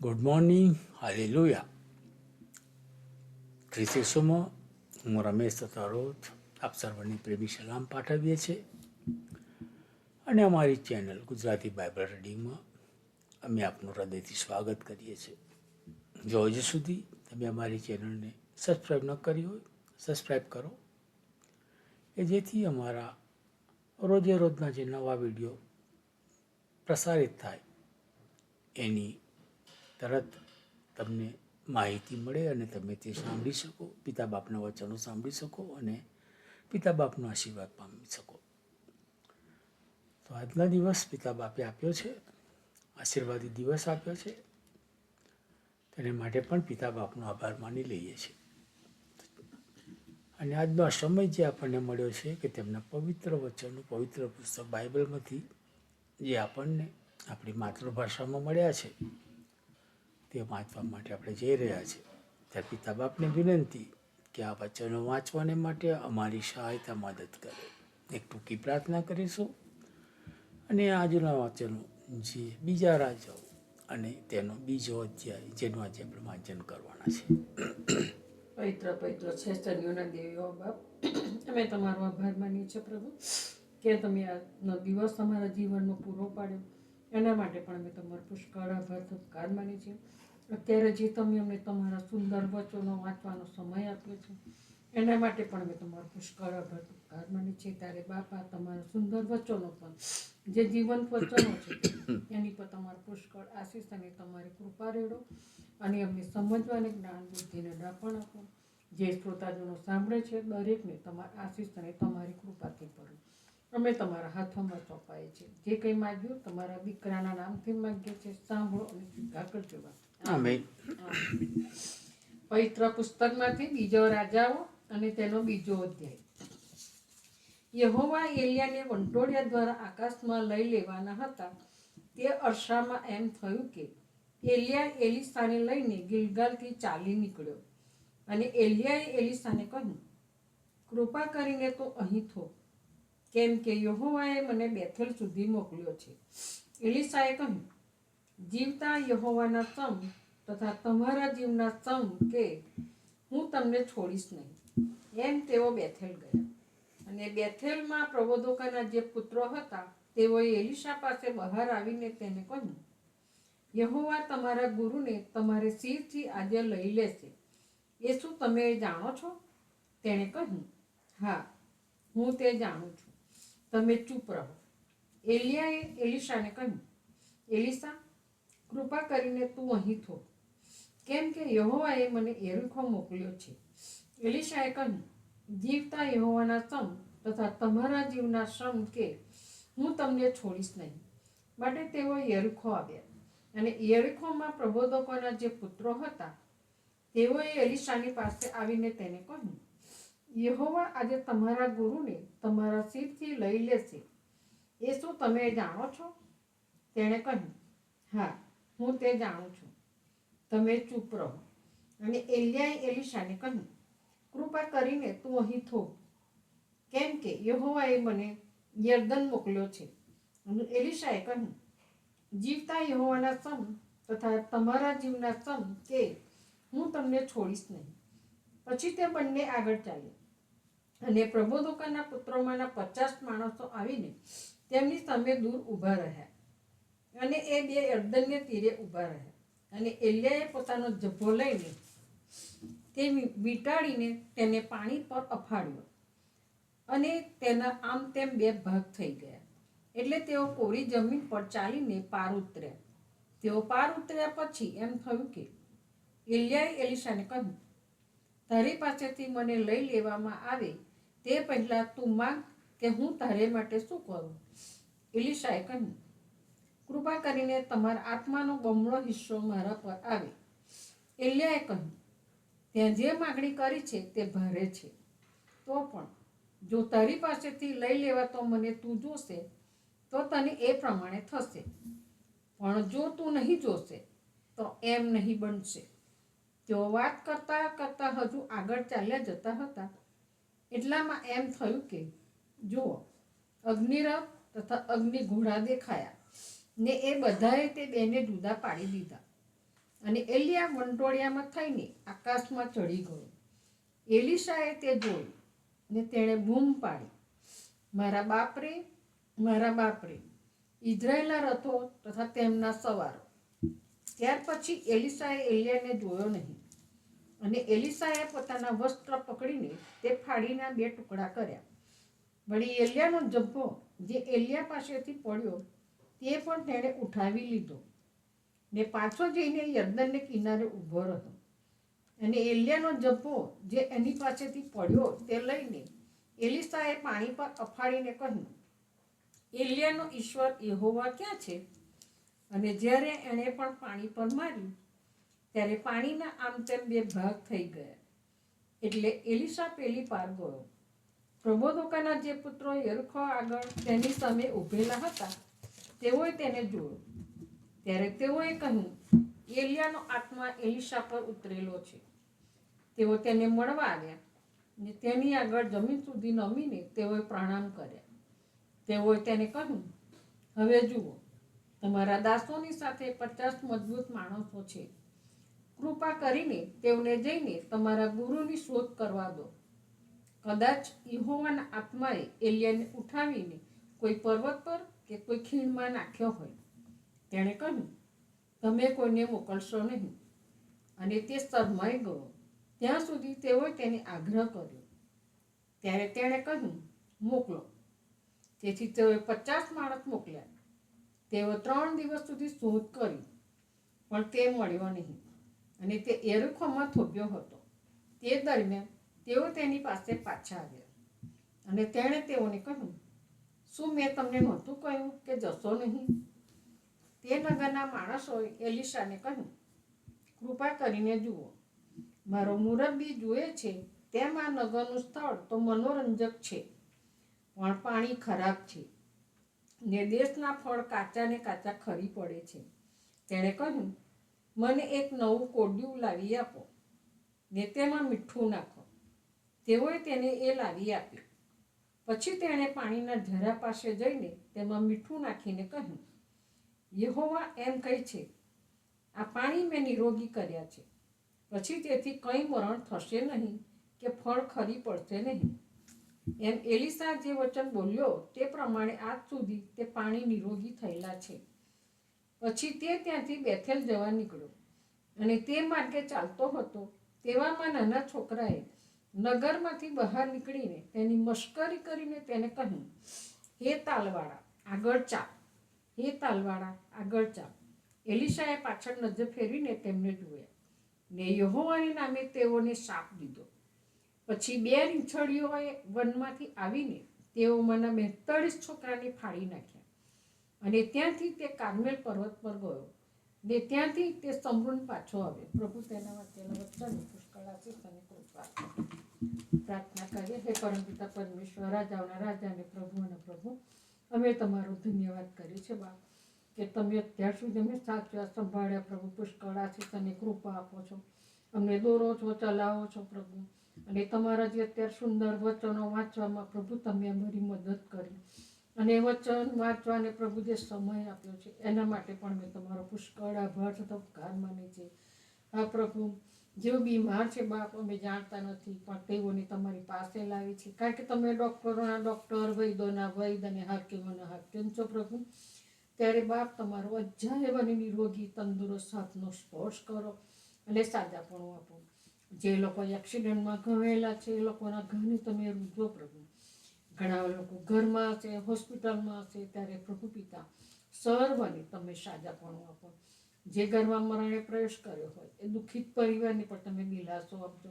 Good morning hallelujah ખ્રિસ્તીસોમાં હું રમેશ તથા રોજ આપ સર્વની પ્રેમી સલામ પાઠવીએ છીએ. અને અમારી ચેનલ ગુજરાતી બાઇબલ રીડિંગમાં અમે આપનું હૃદયથી સ્વાગત કરીએ છીએ. જો હજુ સુધી તમે અમારી ચેનલને સબસ્ક્રાઈબ ન કરી હોય સબસ્ક્રાઈબ કરો, કે જેથી અમારા રોજે રોજના જે નવા વીડિયો પ્રસારિત થાય, એની તરત તમને માહિતી મળે અને તમે તે સાંભળી શકો પિતા બાપના વચનો સાંભળી શકો અને પિતા બાપનો આશીર્વાદ પામી શકો. તો આજના દિવસ પિતા બાપે આપ્યો છે, આશીર્વાદી દિવસ આપ્યો છે. તેને માટે પણ પિતા બાપનો આભાર માની લઈએ છીએ. અને આજનો આ સમય જે આપણને મળ્યો છે કે તેમના પવિત્ર વચનનું પવિત્ર પુસ્તક બાઇબલમાંથી જે આપણને આપણી માતૃભાષામાં મળ્યા છે તે વાંચવા માટે આપણે જઈ રહ્યા છીએ. ત્યારે પિતા બાપને વિનંતી કે આ વચનો વાંચવાને માટે અમારી સહાયતા મદદ કરે. એક ટૂંકી પ્રાર્થના કરીશું. અને આજના વચનો જે બીજા રાજાઓ અને તેનો બીજો અધ્યાય જેનું આજે આપણે વાંચન કરવાના છે. પવિત્ર પવિત્ર શ્રેષ્ઠ દેવીઓ બાપ, અમે તમારો આભાર માનીએ છીએ પ્રભુ. કે તમે આજનો દિવસ તમારા જીવનનો પૂરો પાડ્યો. એના માટે પણ અમે તમારો પુષ્કળ આભાર, સત્કાર માનીએ છીએ. અત્યારે જે તમે અમને તમારા સુંદર વચનો વાંચવાનો સમય આપ્યો છે, એના માટે પણ અમે તમારો પુષ્કળ આભાર, સત્કાર માનીએ છીએ. ત્યારે બાપા, તમારા સુંદર વચનો પણ, જે જીવંત વચનો છે, એની પર તમારો પુષ્કળ આશીષ અને તમારી કૃપા રેડો. અને અમને સમજવાને જ્ઞાન બુદ્ધિને ડાપણ આપો. જે શ્રોતાજનો સાંભળે છે, દરેકને તમારા આશીષ અને તમારી કૃપાથી ભરો. અમે તમારા હાથોમાં સોંપાય છે જે કંઈ માગ્યું તમારા દીકરાના નામથી માગીએ છીએ. સાંભળો અને સ્વીકાર કરજો પવિત્ર પુસ્તકમાંથી બીજો રાજાઓ અને તેનો બીજો અધ્યાય. યહોવા એલિયાને વંટોળિયા દ્વારા આકાશમાં લઈ લેવાના હતા. તે અરસામાં એમ થયું કે એલિયા એલિસાને લઈને ગિલગાલથી ચાલી નીકળ્યો. અને એલિયાએ એલિસાને કહ્યું કૃપા કરીને તો અહીં થો. કેમ કે યહોવાએ મને બેથેલ સુધી મોકલ્યો છે. એલિસાએ કહ્યું, જીવતા યહોવાના સમ તથા તમારા જીવના સમ કે હું તમને છોડીશ નહીં. એમ તેઓ બેથેલ ગયા. અને બેથેલમાં પ્રબોધકોના જે પુત્રો હતા, તેઓએ એલિશા પાસે બહાર આવીને તેને કહ્યું, યહોવા તમારા ગુરુને તમારે શિરથી આજે લઈ લેશે. એ શું તમે જાણો છો? તેણે કહ્યું, હા, હું તે જાણું છું. તમે ચૂપ રહો. એલિયાએ એલિશાને કહ્યું, એલિસા, કૃપા કરીને તું અહીં થો. કેમ કે યહોવાએ મને એરીખો મોકલ્યો છે. એલિશાએ કહ્યું, જીવતા યહોવાના સમ તથા તમારા જીવના શ્રમ કે હું તમને છોડીશ નહીં. માટે તેઓ યરીખો આવ્યા. અને યરખોમાં પ્રબોધકોના જે પુત્રો હતા, તેઓએ એલિશાની પાસે આવીને તેને કહ્યું યહોવા આજે તમારા ગુરુને તમારા શિરથી લઈ લેશે. એ શું તમે જાણો છો? તેણે કહ્યું, હા, હું તે જાણું છું. તમે ચૂપ રહો. અને એલિયાએ એલિશાને કહ્યું, કૃપા કરીને તું અહીં થો. કેમ કે યહોવાએ મને યર્દન મોકલ્યો છે. અને એલિશાએ કહ્યું, જીવતા યહોવાના સમ તથા તમારા જીવના સમ કે હું તમને છોડીશ નહીં. પછી તે બંને આગળ ચાલ્યા. અને પ્રબોધકોના પુત્રોમાંના પચાસ માણસો આવીને તેમની સામે દૂર ઊભા રહ્યા. અને એ બે અર્દનને તીરે ઊભા રહ્યા. અને એલિયાએ પોતાનો જભ્ભો લઈને તે વીંટાળીને તેને પાણી પર અફાડ્યો અને તેના આમ તેમ બે ભાગ થઈ ગયા. એટલે તેઓ કોરી જમીન પર ચાલીને પાર ઉતર્યા. તેઓ પાર ઉતર્યા પછી એમ થયું કે, એલિયાએ એલિશાને કહ્યું, તારી પાસેથી મને લઈ લેવામાં આવે તે પહેલાં તું માંગ કે હું તારે માટે શું કરું? ઇલિશાએ કહ્યું, કૃપા કરીને તમારા આત્માનો બમણો હિસ્સો મારા પર આવે. એલિયાએ કહ્યું, ત્યાં જે માગણી કરી છે તે ભારે છે. તો પણ જો તારી પાસેથી લઈ લેવા તો મને તું જોશે, તો તને એ પ્રમાણે થશે. પણ જો તું નહીં જોશે, તો એમ નહીં બનશે. તેઓ વાત કરતા કરતા હજુ આગળ ચાલ્યા જતા હતા. એટલામાં એમ થયું કે જુઓ, અગ્નિરથ તથા અગ્નિ ઘોડા દેખાયા ને એ બધાએ તે બેને જુદા પાડી દીધા અને એલિયા વંટોળિયામાં થઈને આકાશમાં ચડી ગયો. એલિશાએ તે જોયું ને તેણે બૂમ પાડી, મારા બાપરે મારા બાપરે ઇઝરાયેલના રથો તથા તેમના સવારો. ત્યાર પછી એલિશાએ એલિયાને જોયો નહીં. અને એલિસાએ પોતાના વસ્ત્ર પકડીને તે ફાડીના બે ટુકડા કર્યા. વળી એલિયાનો જબ્બો જે એલિયા પાસેથી પડ્યો, તે પણ તેણે ઉઠાવી લીધો. ને પાછો જઈને યર્દનને કિનારે ઊભો રહ્યો. અને એલિયાનો જબ્બો જે એની પાસેથી પડ્યો તે લઈને એલિસાએ પાણી પર અફાડીને કહ્યું, એલિયાનો ઈશ્વર યહોવા ક્યાં છે? અને જ્યારે એણે પણ પાણી પર માર્યું ત્યારે પાણીના આમ તેમ બે ભાગ થઈ ગયા. એટલે એલિશા પેલી પાર ગયો. પ્રબોધકોના જે પુત્રો યરખો આગળ તેની સામે ઊભેલા હતા, તેઓએ તેને જોયો. ત્યારે તેઓએ કહ્યું, એલિયાનો આત્મા એલિશા પર ઉતરેલો છે. તેઓ તેને મળવા આવ્યા ને તેની આગળ જમીન સુધી નમીને તેઓએ પ્રણામ કર્યા. તેઓએ તેને કહ્યું, હવે જુઓ, તમારા દાસોની સાથે પચાસ મજબૂત માણસો છે. કૃપા કરીને તેઓને જઈને તમારા ગુરુની શોધ કરવા દો. કદાચ યહોવાના આત્માએ એલિયાને ઉઠાવીને કોઈ પર્વત પર કે કોઈ ખીણમાં નાખ્યો હોય. તેણે કહ્યું, તમે કોઈને મોકલશો નહીં. અને તે શરમાઈ ગયો. ત્યાં સુધી તેઓએ તેને આગ્રહ કર્યો. ત્યારે તેણે કહ્યું, મોકલો. તેથી તેઓએ પચાસ માણસ મોકલ્યા. તેઓ ત્રણ દિવસ સુધી શોધ કરી પણ તે મળ્યો નહીં. અને તે એરુખોમાં થોભ્યો હતો. તે દરમિયાન તેઓ તેની પાસે પાછા આવ્યા. અને તેણે તેઓને કહ્યું, શું મેં તમને નહોતું કહ્યું કે જશો નહીં? તે નગરના માણસોએ એલિશાને કહ્યું, કૃપા કરીને જુઓ. મારો મુરબ્બી જુએ છે, તેમ આ નગરનું સ્થળ તો મનોરંજક છે, પણ પાણી ખરાબ છે. ને દેશના ફળ કાચા ને કાચા ખરી પડે છે. તેણે કહ્યું મને એક નવું કોડિયું લાવી આપો. ને તેમાં મીઠું નાખો. તેઓએ તેને એ લાવી આપ્યું. પછી તેણે પાણીના ઝરા પાસે જઈને તેમાં મીઠું નાખીને કહ્યું, યહોવા એમ કહે છે, આ પાણી મેં નિરોગી કર્યા છે. પછી તેથી કંઈ મરણ થશે નહીં કે ફળ ખરી પડશે નહીં. એમ એલિસા જે વચન બોલ્યો તે પ્રમાણે આજ સુધી તે પાણી નિરોગી થયેલા છે. પછી તે ત્યાંથી બેથેલ જવા નીકળ્યો. અને તે માર્ગે ચાલતો હતો તેવામાં નાના છોકરાએ નગરમાંથી બહાર નીકળીને તેની મશ્કરી કરીને તેને કહ્યું, હે તાલવાળા, આગળ ચાપ હે તાલવાળા, આગળ ચાપ એલિશાએ પાછળ નજર ફેરવીને તેમને જોયા. ને યહોવાને નામે તેઓને શાપ દીધો. પછી બે રીંછળીઓએ વનમાંથી આવીને તેઓમાંના બેતાળીસ છોકરાને ફાડી નાખ્યા. અને ત્યાંથી તે કાર્મેલ પર્વત પર ગયો. ને ત્યાંથી તે સમૃદ્ધ પાછો આવ્યો. પ્રભુ તેના વાંચેલા વચન પુષ્કળાશીષ અને કૃપા. પ્રાર્થના કરીએ, હે પરમપિતા પરમેશ્વર, રાજાઓના રાજા અને પ્રભુ અને પ્રભુ, અમે તમારો ધન્યવાદ કરીએ છીએ બાપ, કે તમે અત્યાર સુધી અમે સાચવા સંભાળ્યા પ્રભુ, પુષ્કળ આશીષ અને કૃપા આપો છો. અમને દોરો છો, ચલાવો છો પ્રભુ, અને તમારા જે અત્યારે સુંદર વચનો વાંચવામાં પ્રભુ, તમે અમારી મદદ કરી. અને વચન વાંચવાને પ્રભુ જે સમય આપ્યો છે. એના માટે પણ મેં તમારો પુષ્કળ આભાર થતો ઉપકાર માને છે. આ પ્રભુ, જેઓ બીમાર છે, બાપ, અમે જાણતા નથી, પણ તેઓને તમારી પાસે લાવી છે. કારણ કે તમે ડૉક્ટરોના ડૉક્ટર વૈદોના વૈદ અને હાકીમોના હાકીમ છો, પ્રભુ? ત્યારે બાપ, તમારો અજાયબ અને નિરોગી, તંદુરસ્ત હાથનો સ્પર્શ કરો અને સાજાપણું આપો. જે લોકો એક્સિડન્ટમાં ઘવાયેલા છે, એ લોકોના ઘરને તમે રૂજો, પ્રભુ. ઘણા લોકો ઘરમાં હશે હોસ્પિટલમાં હશે ત્યારે પ્રભુ પિતા સર્વને તમે સાજાપણું આપો. જે ઘરમાં મરણે પ્રવેશ કર્યો હોય, એ દુઃખિત પરિવારને પણ તમે દિલાસો આપજો.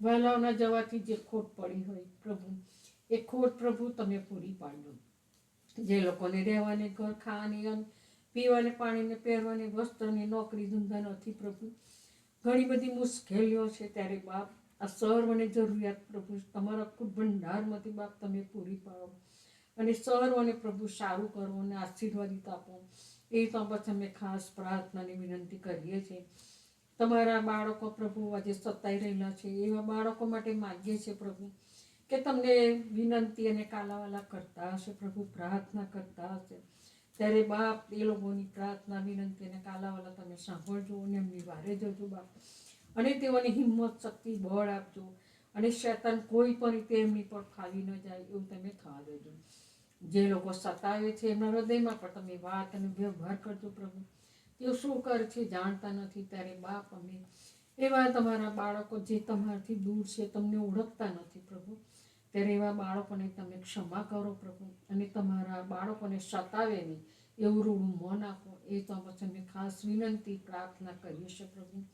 વહેલાઓના જવાથી જે ખોટ પડી હોય, પ્રભુ, એ ખોટ પ્રભુ તમે પૂરી પાડજો. જે લોકોને રહેવાને ઘર ખાવાની અન્ન, પીવાને પાણીને પહેરવાની વસ્ત્રની નોકરી ધંધા નથી પ્રભુ. ઘણી બધી મુશ્કેલીઓ છે, ત્યારે બાપ આ સર્વને જરૂરિયાત પ્રભુ, તમારા ખુદ ભંડારમાંથી બાપ તમે પૂરી પાડો. અને સર્વને પ્રભુ સારું કરો અને આશીર્વાદિત આપો. એ તો બસ અમે ખાસ પ્રાર્થનાની વિનંતી કરીએ છીએ. તમારા બાળકો પ્રભુ આજે સતાઈ રહેલા છે. એવા બાળકો માટે માગીએ છીએ પ્રભુ કે તમને વિનંતી અને કાલાવાલા કરતા હશે, પ્રભુ પ્રાર્થના કરતા હશે. ત્યારે બાપ એ લોકોની પ્રાર્થના, વિનંતી અને કાલાવાલા તમે સાંભળજો અને એમની વારે જજો બાપ. અને તેઓની હિંમત, શક્તિ, બળ આપજો. અને શૈતાન કોઈ પણ રીતે એમની પર ફાવી ન જાય એવું તમે થવા દેજો જે લોકો સતાવે છે એમના હૃદયમાં પણ તમે વાત અને વ્યવહાર કરજો પ્રભુ. તેઓ શું કરે છે જાણતા નથી. ત્યારે બાપ અમે એવા તમારા બાળકો જે તમારાથી દૂર છે તમને ઓળખતા નથી પ્રભુ. ત્યારે એવા બાળકોને તમે ક્ષમા કરો પ્રભુ. અને તમારા બાળકોને સતાવે નહીં. એવું રૂડું મન આપો. એ તો અમે ખાસ વિનંતી, પ્રાર્થના કરીએ છીએ પ્રભુ.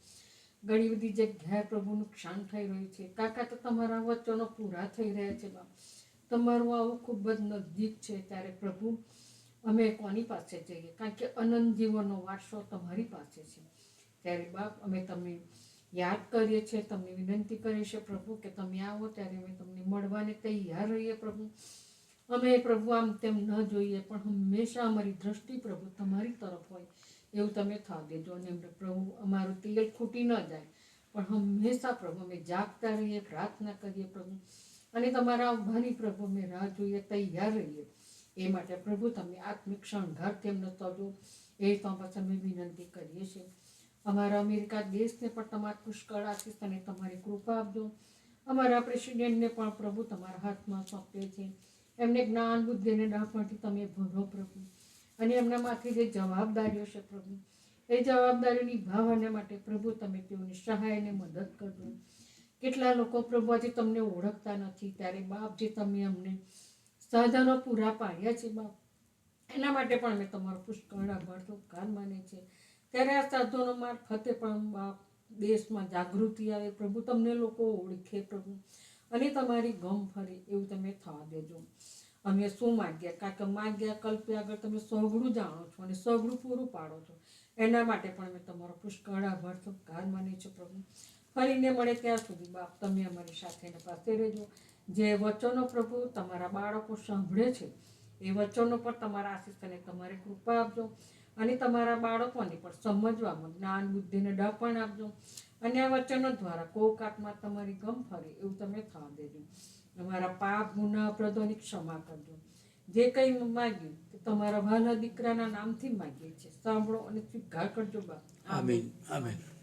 ઘણી બધી જગ્યાએ પ્રભુ નુકસાન થઈ રહ્યું છે. કાકા તો તમારા વચનો પૂરા થઈ રહ્યા છે, બાપ. તમારું આવું ખૂબ જ નજીક છે ત્યારે પ્રભુ, અમે કોની પાસે જઈએ? કારણ કે અનંત જીવનનો વારસો તમારી પાસે છે. ત્યારે બાપ, અમે તમને યાદ કરીએ છીએ, તમને વિનંતી કરીએ છીએ પ્રભુ કે તમે આવો ત્યારે અમે તમને મળવાને તૈયાર રહીએ પ્રભુ. અમે પ્રભુ આમ તેમ ન જોઈએ, પણ હંમેશા અમારી દ્રષ્ટિ પ્રભુ તમારી તરફ હોય. એવું તમે થવા દેજો. અને પ્રભુ, અમારું તેલ ખૂટી ન જાય. પણ હંમેશા પ્રભુ, અમે જાગતા રહીએ, પ્રાર્થના કરીએ પ્રભુ. અને તમારા આવવાની પ્રભુ, અમે રાહ જોઈએ, તૈયાર રહીએ. એ માટે પ્રભુ, તમે આત્મિક શણગાર ન તજો. એ તો અમે વિનંતી કરીએ છીએ. અમારા અમેરિકા દેશને પણ તમારા પુષ્કળ આશીષ અને તમારી કૃપા આપજો. અમારા પ્રેસિડેન્ટને પણ પ્રભુ, તમારા હાથમાં સોંપીએ છીએ. એમને જ્ઞાન, બુદ્ધિ અને ડાપણથી તમે ભરો પ્રભુ. અને એમના માથે જે જવાબદારીઓ છે પ્રભુ, એ જવાબદારી નિભાવવાને માટે પ્રભુ તમે તેઓની સહાય અને મદદ કરજો. કેટલા લોકો પ્રભુ આજે તમને ઓળખતા નથી, ત્યારે બાપ જે તમે અમને સાધનો પૂરા પાડ્યા છે બાપ, એના માટે પણ અમે તમારો પુષ્કળ આભાર તો કાન માને છે. ત્યારે આ સાધનો મારફતે પણ બાપ દેશમાં જાગૃતિ આવે, પ્રભુ તમને લોકો ઓળખે પ્રભુ. અને તમારી ગમ ફરે એવું તમે થવા દેજો. અમે શું માગ્યા? કારણ કે માગ્યા કલ્પ્યા આગળ તમે સઘળું જાણો છો અને સઘળું પૂરું પાડો છો. એના માટે પણ અમે તમારો પુષ્કળ આભાર તો માની છું પ્રભુ. ફરીને મળે ત્યાં સુધી બાપ, તમે અમારી સાથે પાસે રહેજો. જે વચનો પ્રભુ તમારા બાળકો સાંભળે છે, એ વચનો પર તમારા આશીષ અને તમારી કૃપા આપજો. અને તમારા બાળકોને પણ સમજવામાં જ્ઞાન, બુદ્ધિને ડપણ આપજો. અને આ વચનો દ્વારા કોક આત્મા તમારી ગમ ફરે એવું તમે થવા દેજો. તમારા પાપ, ગુના અપરાધોની ક્ષમા કરજો. જે કંઈ માગ્યું તે તમારા વહાલા દીકરાના નામથી માગીએ છીએ. સાંભળો અને સ્વીકાર કરજો બાપ આમીન. આમીન.